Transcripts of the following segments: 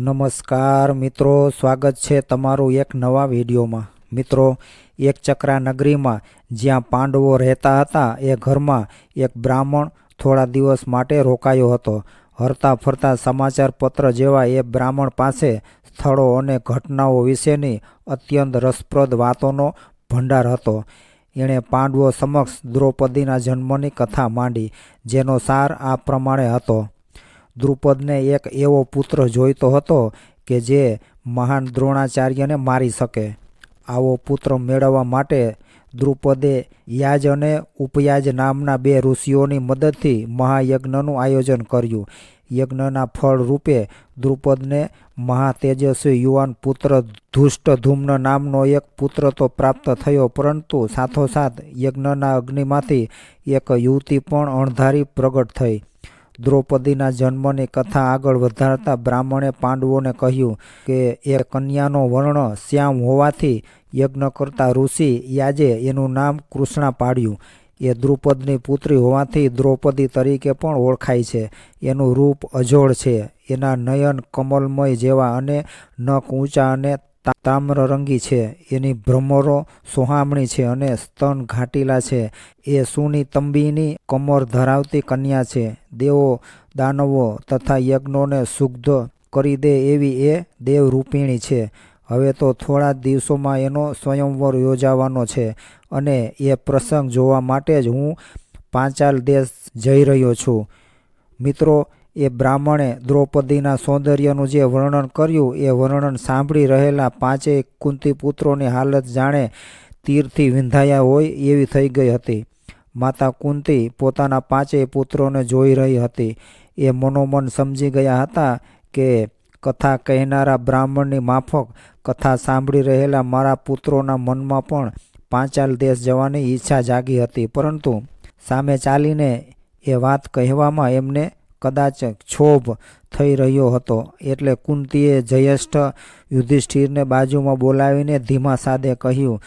નમસ્કાર મિત્રો, સ્વાગત છે તમારું એક નવા વિડીયોમાં. મિત્રો, એક ચક્રા નગરીમાં જ્યાં પાંડવો રહેતા હતા, એ ઘરમાં એક બ્રાહ્મણ થોડા દિવસ માટે રોકાયો હતો. હરતા ફરતા સમાચાર પત્ર જેવા એ બ્રાહ્મણ પાસે સ્થળો અને ઘટનાઓ વિશેની અત્યંત રસપ્રદ વાતોનો ભંડાર હતો. એણે પાંડવો સમક્ષ દ્રૌપદીના જન્મની કથા માંડી, જેનો સાર આ પ્રમાણે હતો. દ્રુપદને એક એવો પુત્ર જોઈતો હતો કે જે મહાન દ્રોણાચાર્યને મારી શકે. આવો પુત્ર મેળવવા માટે દ્રુપદે યાજ અને ઉપયાજ નામના બે ઋષિઓની મદદથી મહાયજ્ઞનું આયોજન કર્યું. યજ્ઞના ફળ રૂપે દ્રુપદને મહાતેજસ્વી યુવાન પુત્ર ધૂષ્ટધૂમ્ન નામનો એક પુત્ર તો પ્રાપ્ત થયો, પરંતુ સાથોસાથ યજ્ઞના અગ્નિમાંથી એક યુવતી પણ અણધારી પ્રગટ થઈ. દ્રૌપદીના જન્મની કથા આગળ વધારતા બ્રાહ્મણે પાંડવોને કહ્યું કે, એ કન્યાનો વર્ણ શ્યામ હોવાથી યજ્ઞ કરતા ઋષિ યાજે એનું નામ કૃષ્ણા પાડ્યું. એ દ્રુપદની પુત્રી હોવાથી દ્રૌપદી તરીકે પણ ઓળખાય છે. એનું રૂપ અજોડ છે. એના નયન કમલમય જેવા અને નખ ઊંચા અને તામ્રરંગી છે. એની ભ્રમરો સોહામણી છે અને સ્તન ઘાટીલા છે. એ સુની તંબીની કમર ધરાવતી કન્યા છે. દેવો, દાનવો તથા યજ્ઞોને શુદ્ધ કરી દે એવી એ દેવરૂપિણી છે. હવે તો થોડા દિવસોમાં એનો સ્વયંવર યોજાવાનો છે અને એ પ્રસંગ જોવા માટે જ હું પાંચાલ દેશ જઈ રહ્યો છું. મિત્રો એ બ્રાહ્મણે દ્રૌપદીના સૌંદર્યનું જે વર્ણન કર્યું, એ વર્ણન સાંભળી રહેલા પાંચેય કુંતી પુત્રોની હાલત જાણે તીરથી વિંધાયા હોય એવી થઈ ગઈ હતી. માતા કુંતી પોતાના પાંચેય પુત્રોને જોઈ રહી હતી. એ મનોમન સમજી ગયા હતા કે કથા કહેનારા બ્રાહ્મણની માફક કથા સાંભળી રહેલા મારા પુત્રોના મનમાં પણ પાંચાલ દેશ જવાની ઈચ્છા જાગી હતી. પરંતુ સામે ચાલીને એ વાત કહેવામાં એમને કદાચ ક્ષોભ થઈ રહ્યો હતો. એટલે કુંતીએ જયેષ્ઠ યુધિષ્ઠિરને બાજુમાં બોલાવીને ધીમા સાદે કહ્યું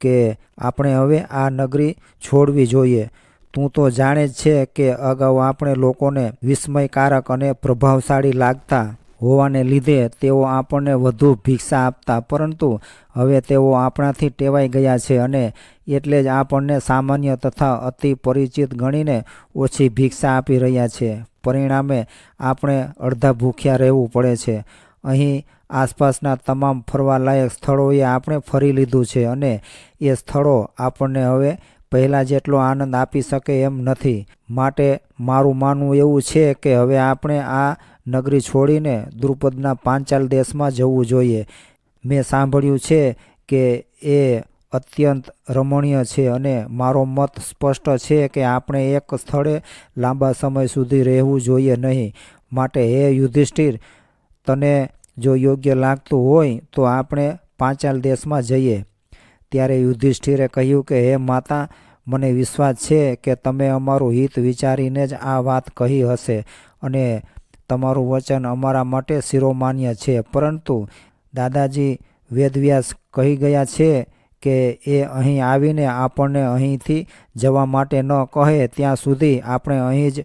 કે, આપણે હવે આ નગરી છોડવી જોઈએ. તું તો જાણે જ છે કે અગાઉ આપણે લોકોને વિસ્મયકારક અને પ્રભાવશાળી લાગતા હોવાને લીધે તેઓ આપણને વધુ ભિક્ષા આપતા, પરંતુ હવે તેઓ આપણાથી ટેવાઈ ગયા છે અને એટલે જ આપણને સામાન્ય તથા અતિ પરિચિત ગણીને ઓછી ભિક્ષા આપી રહ્યા છે. પરિણામે આપણે અડધા ભૂખ્યા રહેવું પડે છે. અહીં આસપાસના તમામ ફરવાલાયક સ્થળોએ આપણે ફરી લીધું છે અને એ સ્થળો આપણને હવે પહેલાં જેટલો આનંદ આપી શકે એમ નથી. માટે મારું માનવું એવું છે કે હવે આપણે આ નગરી છોડીને દ્રુપદના પાંચાલ દેશમાં જવું જોઈએ. મેં સાંભળ્યું છે કે એ અત્યંત રમણીય છે અને મારો મત સ્પષ્ટ છે કે આપણે એક સ્થળે લાંબા સમય સુધી રહેવું જોઈએ નહીં. માટે હે યુધિષ્ઠિર, તને જો યોગ્ય લાગતું હોય તો આપણે પાંચાલ દેશમાં જઈએ. ત્યારે યુધિષ્ઠિરે કહ્યું કે, હે માતા, મને વિશ્વાસ છે કે તમે અમારું હિત વિચારીને જ આ વાત કહી હશે અને તમારું વચન અમારા માટે શિરોમાન્ય છે. પરંતુ દાદાજી વેદવ્યાસ કહી ગયા છે કે એ અહીં આવીને આપણને અહીંથી જવા માટે ન કહે, ત્યાં સુધી આપણે અહીં જ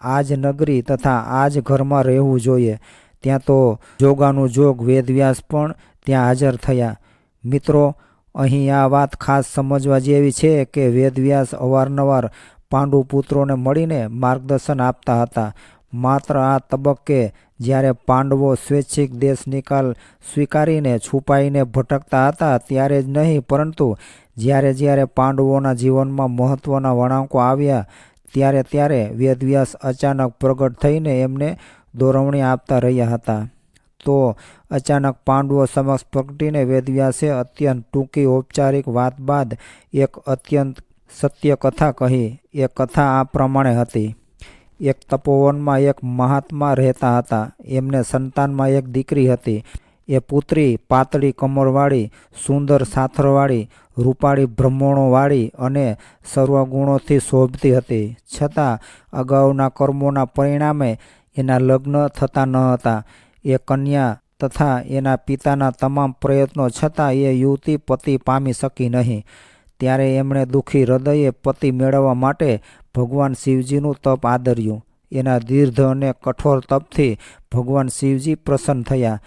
આ જ નગરી તથા આ જ ઘરમાં રહેવું જોઈએ. ત્યાં તો જોગાનું જોગ, વેદવ્યાસ પણ ત્યાં હાજર થયા. મિત્રો, અહીં આ વાત ખાસ સમજવા જેવી છે કે વેદવ્યાસ અવારનવાર પાંડુ પુત્રોને મળીને માર્ગદર્શન આપતા હતા. માત્ર આ તબક્કે જ્યારે પાંડવો સ્વૈચ્છિક દેશ નિકાલ સ્વીકારીને છુપાઈને ભટકતા હતા ત્યારે જ નહીં, પરંતુ જ્યારે જ્યારે પાંડવોના જીવનમાં મહત્ત્વના વળાંકો આવ્યા, ત્યારે ત્યારે વેદવ્યાસ અચાનક પ્રગટ થઈને એમને દોરવણી આપતા રહ્યા હતા. તો અચાનક પાંડવો સમક્ષ પ્રગટીને વેદવ્યાસે અત્યંત ટૂંકી ઔપચારિક વાત બાદ એક અત્યંત સત્ય કથા કહી. એ કથા આ પ્રમાણે હતી. એક તપોવનમાં એક મહાત્મા રહેતા હતા. એમને સંતાનમાં એક દીકરી હતી. એ પુત્રી, પાતળી કમરવાળી, સુંદર સાથરવાળી, રૂપાળી બ્રહ્મણોવાળી અને સર્વગુણોથી શોભતી હતી. છતાં અગાઉના કર્મોના પરિણામે એના લગ્ન થતા ન હતા. એ કન્યા તથા એના પિતાના તમામ પ્રયત્નો છતાં એ યુવતી પતિ પામી શકી નહીં. ત્યારે એમણે દુઃખી હૃદયે પતિ મેળવવા માટે ભગવાન શિવજીનું તપ આદર્યું. એના દીર્ઘ અને કઠોર તપથી ભગવાન શિવજી પ્રસન્ન થયા.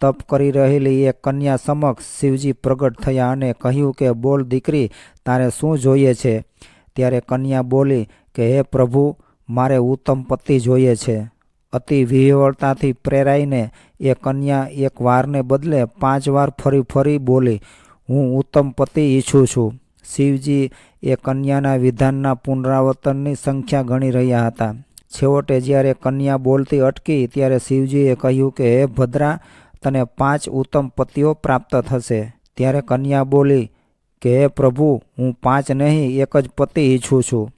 તપ કરી રહેલી એ કન્યા સમક્ષ શિવજી પ્રગટ થયા અને કહ્યું કે, બોલ દીકરી, તારે શું જોઈએ છે? ત્યારે કન્યા બોલી કે, હે પ્રભુ, મારે ઉત્તમ પતિ જોઈએ છે. અતિ વિહવળતાથી પ્રેરાઈને એ કન્યા એક વારને બદલે પાંચ વાર ફરી ફરી બોલી, હું ઉત્તમ પતિ ઈચ્છું છું. શિવજી એ કન્યાના વિધાનના પુનરાવર્તનની સંખ્યા ગણી રહ્યા હતા. છેવટે જ્યારે કન્યા બોલતી અટકી, ત્યારે શિવજીએ કહ્યું કે, હે ભદ્રા, તને પાંચ ઉત્તમ પતિઓ પ્રાપ્ત થશે. ત્યારે કન્યા બોલી કે, હે પ્રભુ, હું પાંચ નહીં, એક જ પતિ ઈચ્છું છું.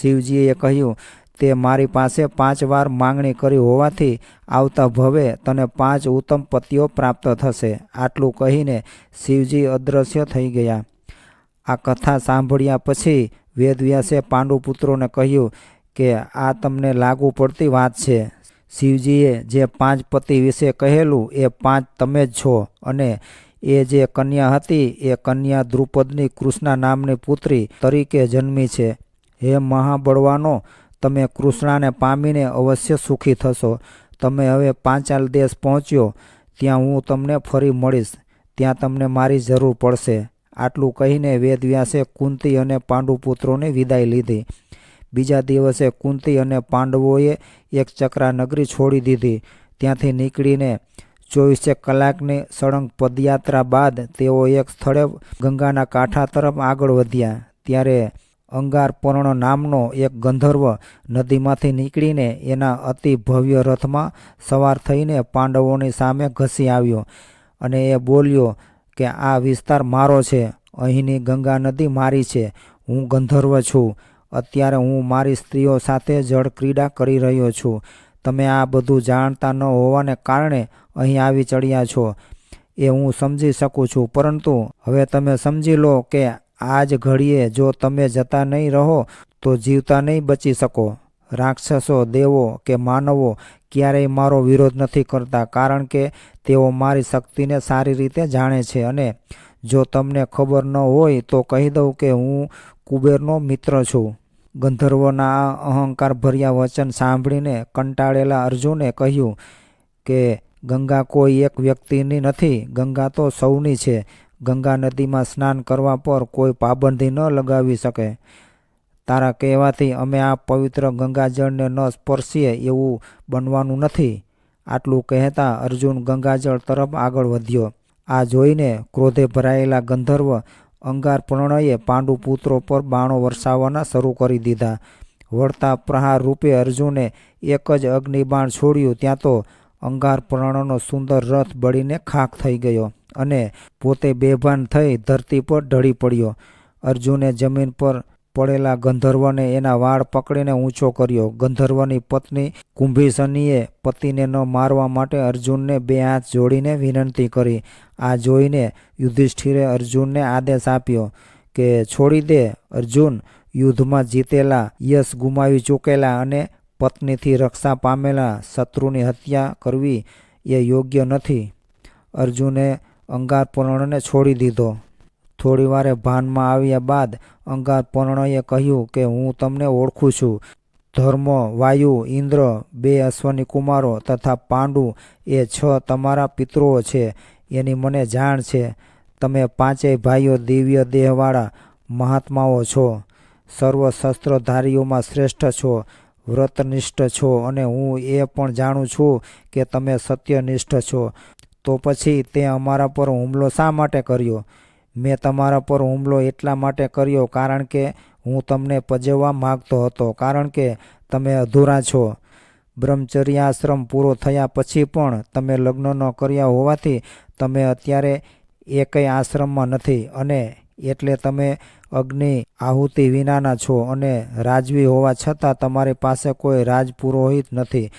શિવજીએ કહ્યું, તે મારી પાસે પાંચ વાર માંગણી કરી હોવાથી આવતા ભવે તને પાંચ ઉત્તમ પતિઓ પ્રાપ્ત થશે. આટલું કહીને શિવજી અદૃશ્ય થઈ ગયા. આ કથા સાંભળ્યા પછી વેદવ્યાસે પાંડુપુત્રોને કહ્યું કે આ તમને લાગુ પડતી વાત છે. શિવજીએ જે પાંચ પતિ વિશે કહેલું એ પાંચ તમે જ છો અને એ જે કન્યા હતી એ કન્યા દ્રુપદની કૃષ્ણા નામની પુત્રી તરીકે જન્મી છે. હે મહાબળવાનો, તમે કૃષ્ણાને પામીને અવશ્ય સુખી થશો. તમે હવે પાંચાલ દેશ પહોંચ્યો, ત્યાં હું તમને ફરી મળીશ. ત્યાં તમને મારી જરૂર પડશે. આટલું કહીને વેદવ્યાસે કુંતી અને પાંડુપુત્રોને વિદાય લીધી. બીજા દિવસે કુંતી અને પાંડવોએ એક ચક્રા નગરી છોડી દીધી. ત્યાંથી નીકળીને ચોવીસેક કલાકની સળંગ પદયાત્રા બાદ તેઓ એક સ્થળે ગંગાના કાંઠા તરફ આગળ વધ્યા. ત્યારે અંગારપર્ણ નામનો એક ગંધર્વ નદીમાંથી નીકળીને એના અતિ ભવ્ય રથમાં સવાર થઈને પાંડવોની સામે ઘસી આવ્યો અને એ બોલ્યો કે આ વિસ્તાર મારો છે, અહીંની ગંગા નદી મારી છે, હું ગંધર્વ છું, અત્યારે હું મારી સ્ત્રીઓ સાથે જળ ક્રીડા કરી રહ્યો છું. તમે આ બધું જાણતા ન હોવાને કારણે અહીં આવી ચડ્યા છો. એ હું સમજી શકું છું, પરંતુ હવે તમે સમજી લો કે આ જ ઘડીએ જો તમે જતા નહીં રહો, તો જીવતા નહીં બચી શકો. રાક્ષસો, દેવો કે માનવો ક્યારેય મારો વિરોધ નથી કરતા, કારણ કે તેઓ મારી શક્તિને સારી રીતે જાણે છે અને જો તમને ખબર ન હોય તો કહી દઉં કે હું કુબેરનો મિત્ર છું. ગંધર્વના આ અહંકાર ભર્યા વચન સાંભળીને કંટાળેલા અર્જુને કહ્યું કે, ગંગા કોઈ એક વ્યક્તિની નથી, ગંગા તો સૌની છે. ગંગા નદીમાં સ્નાન કરવા પર કોઈ પાબંદી ન લગાવી શકે. તારા કહેવાથી અમે આ પવિત્ર ગંગાજળને ન સ્પર્શીએ એવું બનવાનું નથી. આટલું કહેતા અર્જુન ગંગાજળ તરફ આગળ વધ્યો. આ જોઈને ક્રોધે ભરાયેલા ગંધર્વ અંગાર પ્રણયે પાંડુ પુત્રો પર બાણો વરસાવવાના શરૂ કરી દીધા. વળતા પ્રહાર રૂપે અર્જુને એક જ અગ્નિબાણ છોડ્યું, ત્યાં તો અંગાર પ્રણનો સુંદર રથ બળીને ખાખ થઈ ગયો અને પોતે બેભાન થઈ ધરતી પર ઢળી પડ્યો. અર્જુને જમીન પર પડેલા ગંધર્વને એના વાળ પકડીને ઊંચો કર્યો. ગંધર્વની પત્ની કુંભીસનીએ પતિને ન મારવા માટે અર્જુનને બે હાથ જોડીને વિનંતી કરી. આ જોઈને યુધિષ્ઠિરે અર્જુનને આદેશ આપ્યો કે છોડી દે. અર્જુન યુદ્ધમાં જીતેલા, યશ ગુમાવી ચૂકેલા અને પત્નીથી રક્ષા પામેલા શત્રુની હત્યા કરવી એ યોગ્ય નથી. અર્જુને અંગારપૂર્ણને છોડી દીધો. થોડી વારે ભાનમાં આવ્યા બાદ અંગારપર્ણએ કહ્યું કે હું તમને ઓળખું છું. ધર્મ, વાયુ, ઇન્દ્ર, બે અશ્વની કુમારો તથા પાંડુ એ છ તમારા પિતૃઓ છે. એની મને જાણ છે. તમે પાંચેય ભાઈઓ દિવ્ય દેહવાળા મહાત્માઓ છો. સર્વ શસ્ત્રધારીઓમાં શ્રેષ્ઠ છો. વ્રતનિષ્ઠ છો અને હું એ પણ જાણું છું કે તમે સત્યનિષ્ઠ છો. તો પછી તે અમારા પર હુમલો શા માટે કર્યો? મેં તમારા પર હુમલો એટલા માટે કર્યો કારણ કે હું તમને પજવવા માગતો હતો. કારણ કે તમે અધૂરા છો. બ્રહ્મચર્યાશ્રમ પૂરો થયા પછી પણ તમે લગ્ન ન કર્યા હોવાથી તમે અત્યારે એકેય આશ્રમમાં નથી અને એટલે તમે અગ્નિ આહુતિ વિનાના છો અને રાજવી હોવા છતાં તમારી પાસે કોઈ રાજપુરોહિત નથી.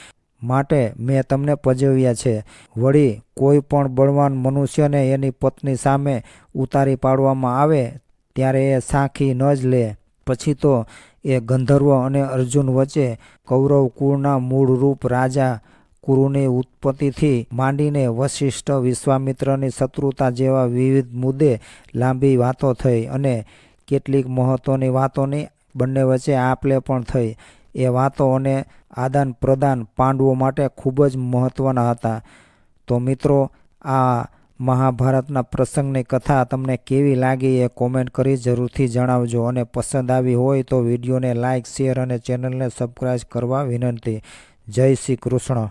માટે મેં તમને પજવ્યા છે. વળી કોઈ પણ બળવાન મનુષ્યને એની પત્ની સામે ઉતારી પાડવામાં આવે, ત્યારે એ સાખી ન જ લે. પછી તો એ ગંધર્વ અને અર્જુન વચ્ચે કૌરવ કુળના મૂળરૂપ રાજા કુરુની ઉત્પત્તિથી માંડીને વશિષ્ઠ વિશ્વામિત્રની શત્રુતા જેવા વિવિધ મુદ્દે લાંબી વાતો થઈ અને કેટલીક મહત્ત્વની વાતોની બંને વચ્ચે આપલે પણ થઈ. એ વાતો અને આદાન પ્રદાન પાંડવો માટે ખૂબ જ મહત્ત્વના હતા. તો મિત્રો, આ મહાભારતના પ્રસંગની કથા તમને કેવી લાગી એ કોમેન્ટ કરી જરૂરથી જણાવજો અને પસંદ આવી હોય તો વિડીયોને લાઇક શેર અને ચેનલને સબસ્ક્રાઈબ કરવા વિનંતી. જય શ્રી કૃષ્ણ.